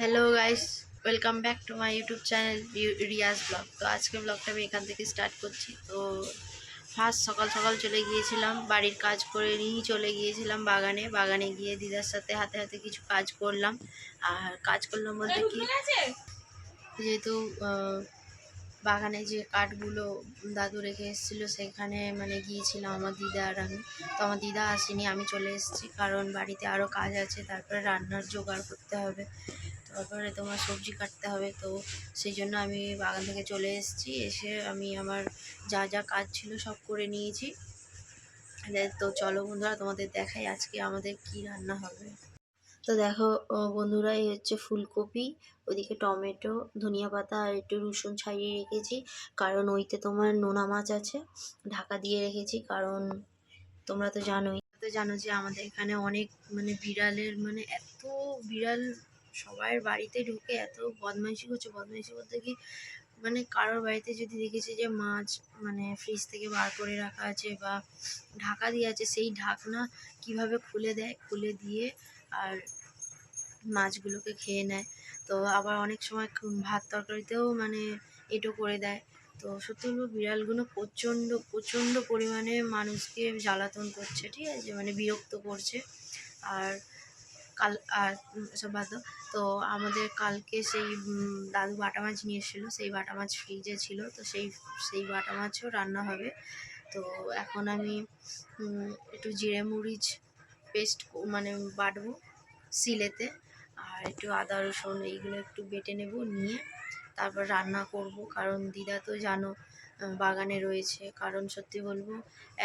Hello guys welcome back to my YouTube channel Riyaz blog তো আজকে ব্লগটা আমি এখান থেকে স্টার্ট করছি। তো ফার্স্ট সকাল সকাল চলে গিয়েছিলাম, বাড়ির কাজ করে নিয়েই চলে গিয়েছিলাম বাগানে। বাগানে গিয়ে দিদার সাথে হাতে হাতে কিছু কাজ করলাম। আর কাজ করলাম বলতে কি, যেহেতু বাগানে যে কাঠগুলো দাদু রেখে এসেছিল, সেখানে মানে গিয়েছিলাম আমার দিদা আর আমি। তো আমার দিদা আসেনি, আমি চলে এসেছি। কারণ বাড়িতে আরও কাজ আছে, তারপরে রান্নার জোগাড় করতে হবে। তারপরে তোমার সবজি কাটতে হবে, তো সেই জন্য আমি বাগান থেকে চলে এসেছি। এসে আমি আমার যা যা কাজ ছিল সব করে নিয়েছি। তো চলো বন্ধুরা, তোমাদের দেখাই আজকে আমাদের কি রান্না হবে। তো দেখো বন্ধুরা, এই হচ্ছে ফুলকপি ওইদিকে টমেটো, ধনিয়া পাতা আর একটু রসুন ছাড়িয়ে রেখেছি। কারণ ওইতে তোমার নোনা মাছ আছে, ঢাকা দিয়ে রেখেছি। কারণ তোমরা তো জানোই তো জানো যে আমাদের এখানে অনেক মানে বিড়ালের মানে এত বিড়াল সবার বাড়িতে ঢুকে এত বদমাইশি করছে। বদমাইশি বলতে কি মানে কারোর বাড়িতে যদি দেখেছি যে মাছ মানে ফ্রিজ থেকে বার করে রাখা আছে বা ঢাকা দিয়ে আছে, সেই ঢাকনা কীভাবে খুলে দেয়? খুলে দিয়ে আর মাছগুলোকে খেয়ে নেয়। তো আবার অনেক সময় ভাত তরকারিতেও মানে এটো করে দেয়। তো সত্যি বলব, বিড়ালগুলো প্রচণ্ড প্রচণ্ড পরিমাণে মানুষকে জ্বালাতন করছে, ঠিক আছে? মানে বিরক্ত করছে। আর কাল, আর সব বাদ তো আমাদের কালকে সেই দাদু বাটা মাছ নিয়ে এসেছিল। সেই বাটা মাছ ফ্রিজে ছিল। তো সেই সেই বাটা মাছও রান্না হবে। তো এখন আমি একটু জিরে মরিচ পেস্ট মানে বাটবো শিলেতে আর একটু আদা, রসুন, এইগুলো একটু বেটে নেব, নিয়ে তারপর রান্না করব। কারণ দিদা তো জানো বাগানে রয়েছে। কারণ সত্যি বলব,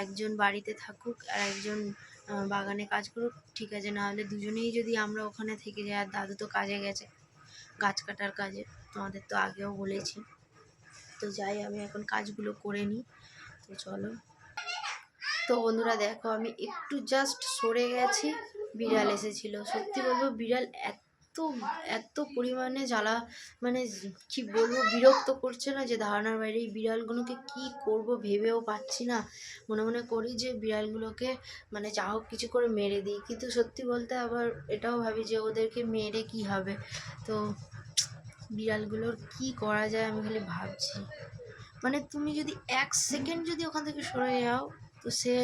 একজন বাড়িতে থাকুক আর একজন বাগানে কাজ করুক, ঠিক আছে। না হলে দুজনেই যদি আমরা ওখানে থেকে যাই, আর দাদু তো কাজে গেছে, গাছ কাটার কাজে, তোমাদের তো আগেও বলেছি। তো যাই, আমি এখন কাজগুলো করে নিই। তো চলো। তো বন্ধুরা, দেখো, আমি একটু জাস্ট সরে গেছি, বিড়াল এসেছিল। সত্যি বলব, বিড়াল এত এত এত পরিমাণে জ্বালা মানে কি বলব, বিরক্ত করছে না যে ধারণার বাইরে এই বিড়ালগুলোকে কি করব ভেবেও পাচ্ছি না। মনে মনে করি যে বিড়ালগুলোকে মানে যা হোক কিছু করে মেরে দিই। কিন্তু সত্যি বলতে আবার এটাও ভাবি যে ওদেরকে মেরে কি হবে? তো বিড়ালগুলোর কি করা যায় আমি খালি ভাবছি। মানে তুমি যদি এক সেকেন্ড যদি ওখান থেকে সরে যাও তো সে,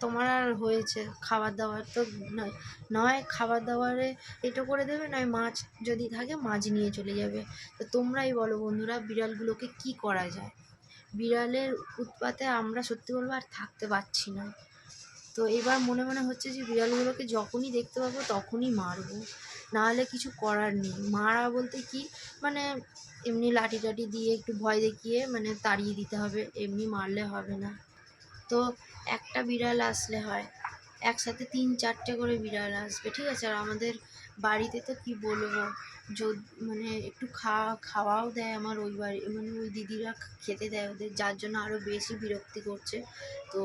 তোমার আর হয়েছে খাবার দাবার তো নয় নয় খাবার দাবারে এটো করে দেবে, নয় মাছ যদি থাকে মাছ নিয়ে চলে যাবে। তো তোমরাই বলো বন্ধুরা বিড়ালগুলোকে কি করা যায়? বিড়ালের উৎপাতে আমরা সত্যি বলব আর থাকতে পারছি না। তো এবার মনে মনে হচ্ছে যে বিড়ালগুলোকে যখনই দেখতে পাবো তখনই মারবো। নাহলে কিছু করার নেই। মারা বলতে কি? মানে এমনি লাঠি টাঠি দিয়ে একটু ভয় দেখিয়ে মানে তাড়িয়ে দিতে হবে, এমনি মারলে হবে না। তো একটা বিড়াল আসলে হয়। একসাথে তিন, চারটে করে বিড়াল আসবে, ঠিক আছে? আর আমাদের বাড়িতে তো কি বলব? যদি মানে একটু খাওয়া, খাওয়াও দেয় আমার ওই বাড়ি মানে ওই দিদিরা খেতে দেয় ওদের, যার জন্য আরও বেশি বিরক্তি করছে। তো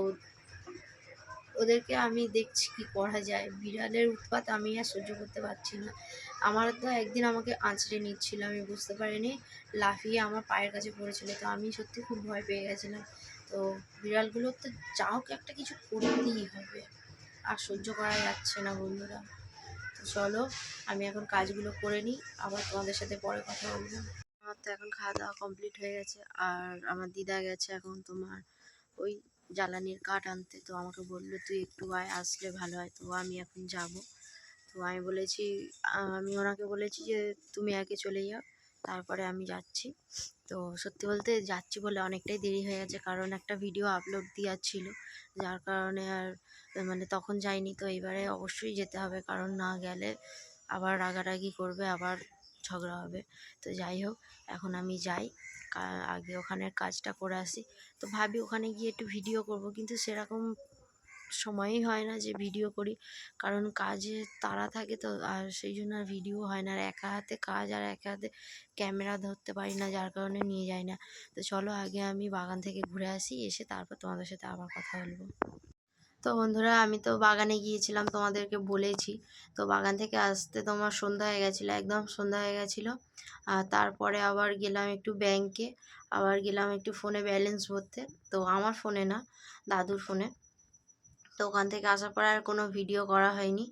ওদেরকে আমি দেখছি কি করা যায়। বিড়ালের উৎপাত আমি আর সহ্য করতে পারছি না। আমার তো একদিন আমাকে আঁচড়ে নিচ্ছিল, আমি বুঝতে পারিনি। লাফিয়ে আমার পায়ের কাছে পড়েছিল, তো আমি সত্যি খুব ভয় পেয়ে গেছিলাম। তো বিড়ালগুলোর তো যা হোক একটা কিছু করতেই হবে। আর সহ্য করা যাচ্ছে না বন্ধুরা। তো চলো, আমি এখন কাজগুলো করে নিই, আবার তোমাদের সাথে পরে কথা বলব। আমার তো এখন খাওয়া দাওয়া কমপ্লিট হয়ে গেছে, আর আমার দিদা গেছে এখন তোমার ওই জ্বালানির কাঠ আনতে। তো আমাকে বলল, তুই একটু আয়, আসলে ভালো হয়। তো আমি এখন যাব। তো আমি বলেছি আমি ওনাকে বলেছি যে, তুমি আগে চলে যাও। তারপরে আমি যাচ্ছি। তো সত্যি বলতে যাচ্ছি বলে অনেকটাই দেরি হয়ে গেছে কারণ একটা ভিডিও আপলোড দেওয়ার ছিল। যার কারণে আর মানে তখন যাইনি। তো এবারে অবশ্যই যেতে হবে কারণ না গেলে আবার রাগারাগি করবে, আবার ঝগড়া হবে। তো যাই হোক, এখন আমি যাই। আগে ওখানের কাজটা করে আসি। তো ভাবি ওখানে গিয়ে একটু ভিডিও করব। কিন্তু সেরকম সময়ই হয় না যে ভিডিও করি। কারণ কাজে তাড়া থাকে তো, আর সেই জন্য আর ভিডিও হয় না। আর একা হাতে কাজ আর একা হাতে ক্যামেরা ধরতে পারি না, যার কারণে নিয়ে যাই না। তো চলো আগে আমি বাগান থেকে ঘুরে আসি, এসে তারপর তোমাদের সাথে আবার কথা বলব। তো বন্ধুরা, আমি তো বাগানে গিয়েছিলাম, তোমাদেরকে বলেছি। তো বাগান থেকে আসতে তোমার সন্ধ্যা হয়ে গেছিল, একদম সন্ধ্যা হয়ে গেছিল। আর তারপরে আবার গেলাম একটু ব্যাংকে আবার গেলাম একটু ফোনে ব্যালেন্স ভরতে। তো আমার ফোনে না, দাদুর ফোনে তো ওখান থেকে আসার পর আর কোনো ভিডিও করা হয়নি।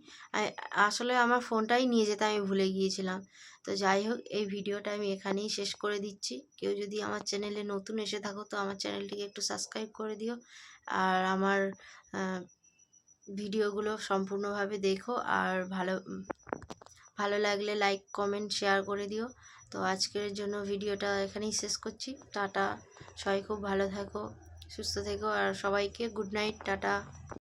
আসলে আমার ফোনটাই নিয়ে যেতে আমি ভুলে গিয়েছিলাম। তো যাই হোক, এই ভিডিওটা আমি এখানেই শেষ করে দিচ্ছি। কেউ যদি আমার চ্যানেলে নতুন এসে থাকো, তো আমার চ্যানেলটিকে একটু সাবস্ক্রাইব করে দিও। আর আমার ভিডিওগুলো সম্পূর্ণভাবে দেখো। আর ভালো ভালো লাগলে লাইক কমেন্ট শেয়ার করে দিও। তো আজকের জন্য ভিডিওটা এখানেই শেষ করছি। টাটা। সবাই খুব ভালো থাকো, সুস্থ থেকো। আর সবাইকে গুড নাইট টাটা।